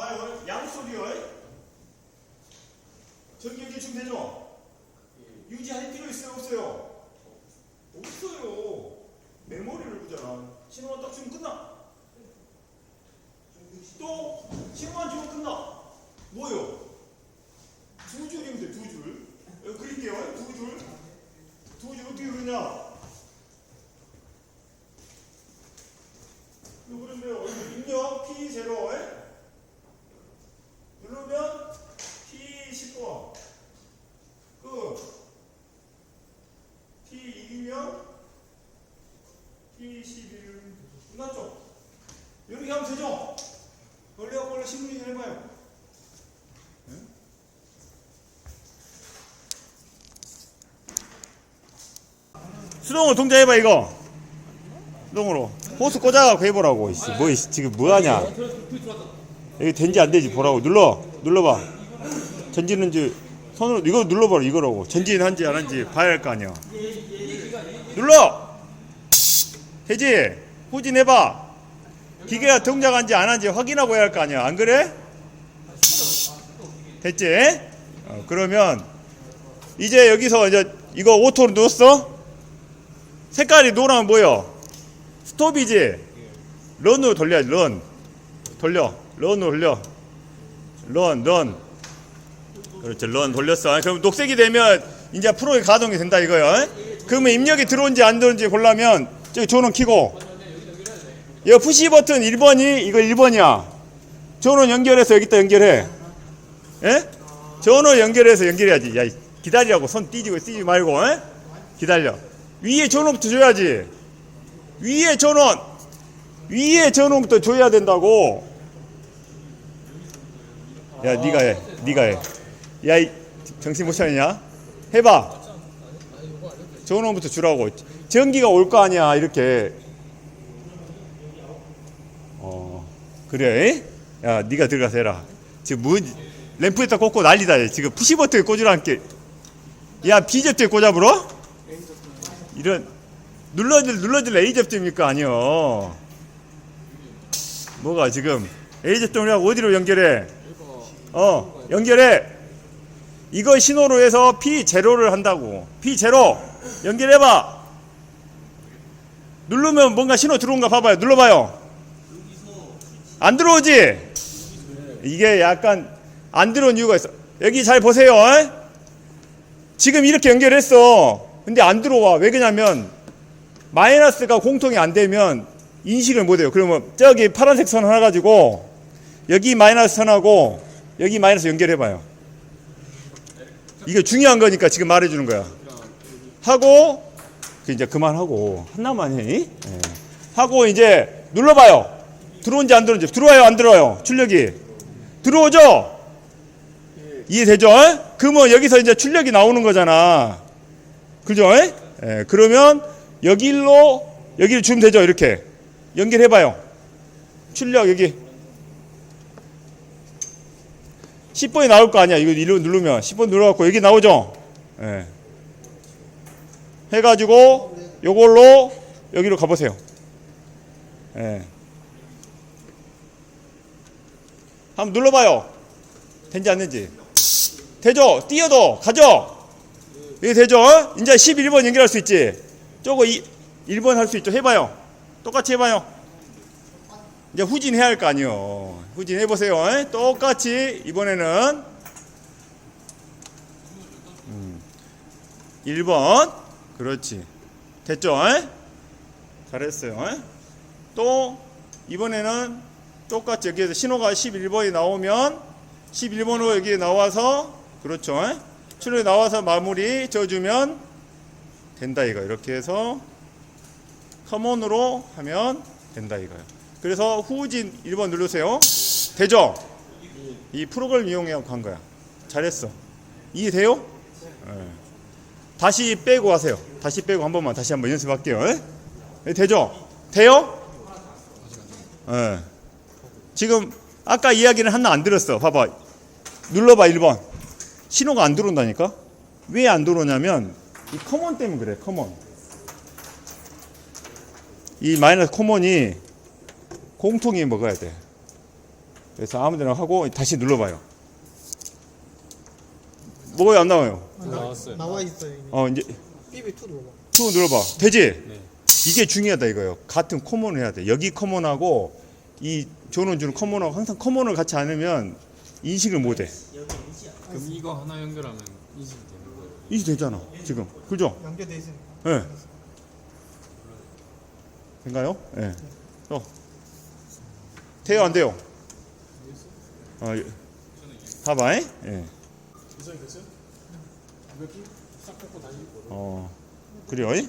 봐요. 양소리요. 전기 연결 좀 되죠? 유지할 필요 있어요, 없어요? 없어요. 메모리를 보잖아. 신호만 딱 주면 끝나. 또 신호만 주면 끝나. 뭐요? 두 줄이면 돼, 두 줄. 여기 그릴게요. 두 줄. 두 줄 어떻게 그러냐? 이거 그러면 여기 입력 P0에 누르면 P10번 끝 P2면 P11 끝났죠? 이렇게 하면 되죠? 걸려 걸려 시뮬레이션 해봐요 수동으로 동작해봐 이거 수동으로 호스 꽂아갖고 해보라고 뭐 지금 뭐하냐 여기 된지 안 되지 보라고 눌러 눌러봐 전지는지 손으로 이거 눌러봐라 이거라고 전진 한지 안 한지 봐야 할 거 아니야 눌러 되지 후진해봐 기계가 동작한지 안 한지 확인하고 해야 할 거 아니야 안 그래? 됐지? 어, 그러면 이제 여기서 이제 이거 오토로 넣었어? 색깔이 노란 뭐여? 스톱이지? 런으로 돌려야지 런 돌려 런으로 돌려 런 런. 그렇죠. 런 돌렸어. 아, 그럼 녹색이 되면 이제 프로에 가동이 된다 이거요. 그러면 입력이 들어온지 안 들어온지 보려면 저기 조는 키고. 이거 푸시 버튼 1번이 이거 1번이야. 전원 연결해서 여기다 연결해. 예? 전원 연결해서 연결해야지. 야 기다리라고 손 띄지고 뛰지 말고 예? 기다려. 위에 전원부터 줘야지. 위에 전원. 위에 전원부터 줘야 된다고. 야 네가 해. 네가 해 야 이 정신 못 차리냐? 해봐. 전원부터 주라고. 전기가 올 거 아니야 이렇게. 어 그래 야 네가 들어가서 해라. 지금 뭐 램프에다 꽂고 난리다 얘. 지금 푸시 버튼에 꽂으라니까 야 비접대에 꽂아 불어? 이런 눌러줄 눌러줄 A 접대입니까? 아니요. 뭐가 지금 A 접대를 어디로 연결해? 어 연결해 이거 신호로 해서 P 제로를 한다고. P 제로. 연결해봐. 누르면 뭔가 신호 들어온가 봐봐요. 눌러봐요. 안 들어오지? 이게 약간 안 들어온 이유가 있어. 여기 잘 보세요. 어? 지금 이렇게 연결했어. 근데 안 들어와. 왜 그러냐면 마이너스가 공통이 안 되면 인식을 못 해요. 그러면 저기 파란색 선 하나 가지고 여기 마이너스 선하고 여기 마이너스 연결해 봐요 이게 중요한 거니까 지금 말해주는 거야. 하고 그 이제 그만하고 하나만 해 예. 하고 이제 눌러봐요. 들어온지 안 들어온지. 들어와요 안 들어와요? 출력이. 들어오죠? 이해되죠? 그러면 여기서 이제 출력이 나오는 거잖아. 그죠? 예. 그러면 여기로 여기를 주면 되죠 이렇게. 연결해봐요. 출력 여기 10번이 나올 거 아니야. 이거 이로 누르면 10번 눌러갖고 여기 나오죠. 예. 해가지고 요걸로 여기로 가보세요. 예. 한번 눌러봐요. 된지 안 된지. 되죠? 뛰어도 가죠? 이게 되죠? 이제 11번 연결할 수 있지? 저거 이 1번 할 수 있죠? 해봐요. 똑같이 해봐요. 이제 후진해야 할 거 아니요. 후진해 보세요. 똑같이 이번에는 음, 1번 그렇지. 됐죠? 잘했어요. 또 이번에는 똑같이 여기에서 신호가 11번이 나오면 11번으로 여기 나와서 그렇죠. 출력이 나와서 마무리 져주면 된다 이거 이렇게 해서 커먼으로 하면 된다 이거요. 그래서 후진 1번 누르세요. 되죠? 이 프로그램 이용해서 간 거야. 잘했어. 이해돼요? 예. 다시 빼고 하세요. 다시 빼고 한 번만 다시 한번 연습할게요. 예? 예, 되죠? 돼요? 예. 지금 아까 이야기는 하나 안 들었어. 봐봐. 눌러봐 1번. 신호가 안 들어온다니까? 왜 안 들어오냐면 이 커먼 때문에 그래. 커먼. 이 마이너스 커먼이 공통이 먹어야 돼. 그래서 아무 데나 하고 다시 눌러봐요. 뭐가 왜안 나와요? 나왔어요. 나와 있어요 이미. 어 이제 삐비2 눌러봐. 투 눌러봐. 되지? 네. 이게 중요하다 이거요. 같은 커먼을 해야 돼. 여기 커먼하고 이 전원 주는 커먼하고 항상 커먼을 같이 안 하면 인식을 못 해. 그럼 이거 하나 연결하면 인식이 되는 거예요. 인식 되잖아. 지금. 그죠? 연결돼 있으니까. 예. 네. 된가요? 예. 네. 또. 돼요, 안 돼요? 어, 예. 봐봐, 예. 예. 어, 그래요, 예?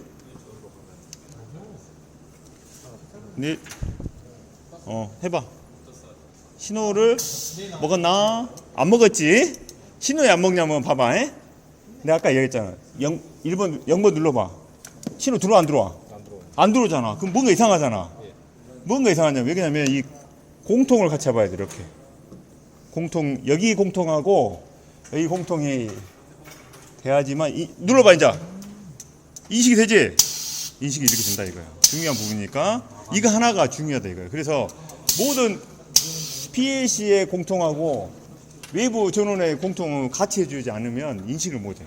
네. 어, 해봐. 신호를 먹었나? 안 먹었지? 신호 왜안 먹냐면 봐봐, 예? 내가 아까 얘기했잖아. 0, 1번, 0번 눌러봐. 신호 들어와, 안 들어와? 안 들어오잖아. 그럼 뭔가 이상하잖아. 예. 뭔가 이상하냐면, 왜냐면 이 공통을 같이 해봐야 돼, 이렇게. 공통, 여기 공통하고 여기 공통이 돼야지만, 이, 눌러봐, 이제. 인식이 되지? 인식이 이렇게 된다, 이거야. 중요한 부분이니까. 이거 하나가 중요하다, 이거야. 그래서 모든 PLC의 공통하고 외부 전원의 공통을 같이 해주지 않으면 인식을 못 해.